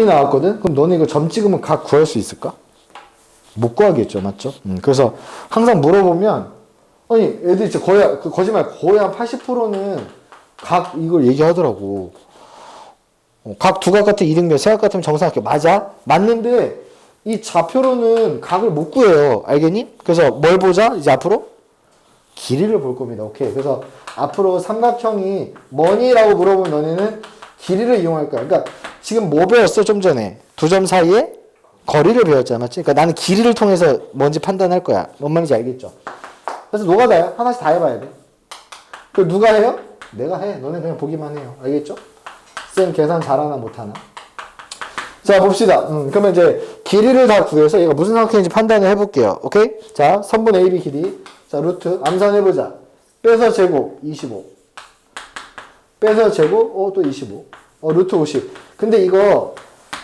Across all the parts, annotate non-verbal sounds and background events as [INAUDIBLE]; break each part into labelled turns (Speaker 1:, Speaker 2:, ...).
Speaker 1: 이 나왔거든? 그럼 너네 이거 점 찍으면 각 구할 수 있을까? 못 구하겠죠, 맞죠? 음, 그래서 항상 물어보면, 아니, 애들이 진짜 거의, 그 거짓말, 거의 한 80%는 각 이걸 얘기하더라고. 어, 각 두각 같은 이등변, 세각 같으면 정사각형. 맞아? 맞는데, 이 좌표로는 각을 못 구해요. 알겠니? 그래서 뭘 보자? 이제 앞으로? 길이를 볼 겁니다. 오케이. 그래서 앞으로 삼각형이 뭐니라고 물어보면 너네는 길이를 이용할 거야. 그러니까 지금 뭐 배웠어? 좀 전에. 두 점 사이에 거리를 배웠잖아. 맞지? 그러니까 나는 길이를 통해서 뭔지 판단할 거야. 뭔 말인지 알겠죠? 그래서 노가다야. 하나씩 다 해봐야 돼. 그 누가 해요? 내가 해. 너네 그냥 보기만 해요. 알겠죠? 쌤 계산 잘하나 못하나? 자, 봅시다. 음, 그러면 이제 길이를 다 구해서 얘가 무슨 삼각형인지 판단을 해볼게요. 오케이? 자, 선분 AB 길이. 자, 루트. 암산해보자. 빼서 제곱 25. 빼서 제곱, 어, 또 25. 어, 루트 50. 근데 이거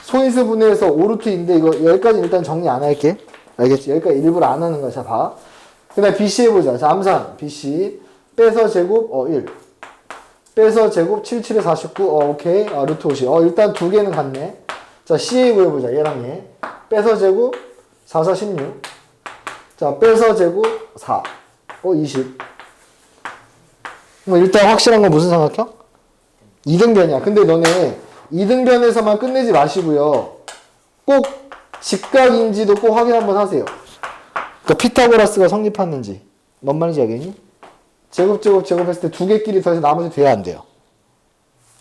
Speaker 1: 소인수 분해해서 5루트인데 이거 여기까지 일단 정리 안 할게. 알겠지? 여기까지 일부러 안 하는 거야. 자, 봐. 그 다음에 BC 해보자. 자, 암산. BC. 빼서 제곱, 어, 1. 빼서 제곱 77에 49. 어, 오케이. 어, 루트 50. 어, 일단 두 개는 같네. 자, CA 구해보자. 얘랑 얘. 빼서 제곱 4, 4, 16. 자, 빼서 제곱 4. 어, 20. 뭐 일단 확실한 건 무슨 삼각형? 이등변이야. 근데 너네 이등변에서만 끝내지 마시고요. 꼭 직각인지도 꼭 확인 한번 하세요. 그러니까 피타고라스가 성립하는지. 뭔 말인지 알겠니? 제곱 제곱 제곱 했을 때 두 개끼리 더해서 나머지 돼야 안 돼요.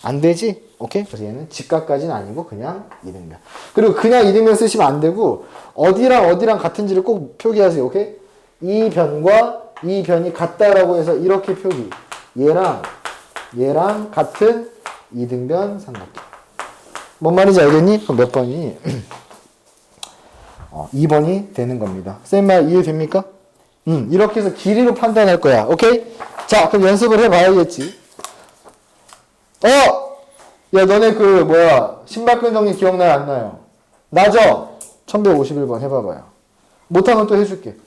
Speaker 1: 안 되지? 오케이? 그래서 얘는 직각까지는 아니고 그냥 이등변. 그리고 그냥 이등변 쓰시면 안 되고 어디랑 어디랑 같은지를 꼭 표기하세요. 오케이? 이 변과 이 변이 같다라고 해서 이렇게 표기. 얘랑 얘랑 같은 이등변 삼각형. 뭔 말인지 알겠니? 그럼 몇 번이? [CLEARS THROAT] 어, 2번이 되는 겁니다. 쌤말 이해됩니까? 음, 이렇게 해서 길이로 판단할 거야. 오케이? 자, 그럼 연습을 해봐야겠지. 어! 야, 너네 그, 뭐야, 신발끈 정리 기억나요? 안 나요? 나죠? 1151번 해봐봐요. 못하면 또 해줄게.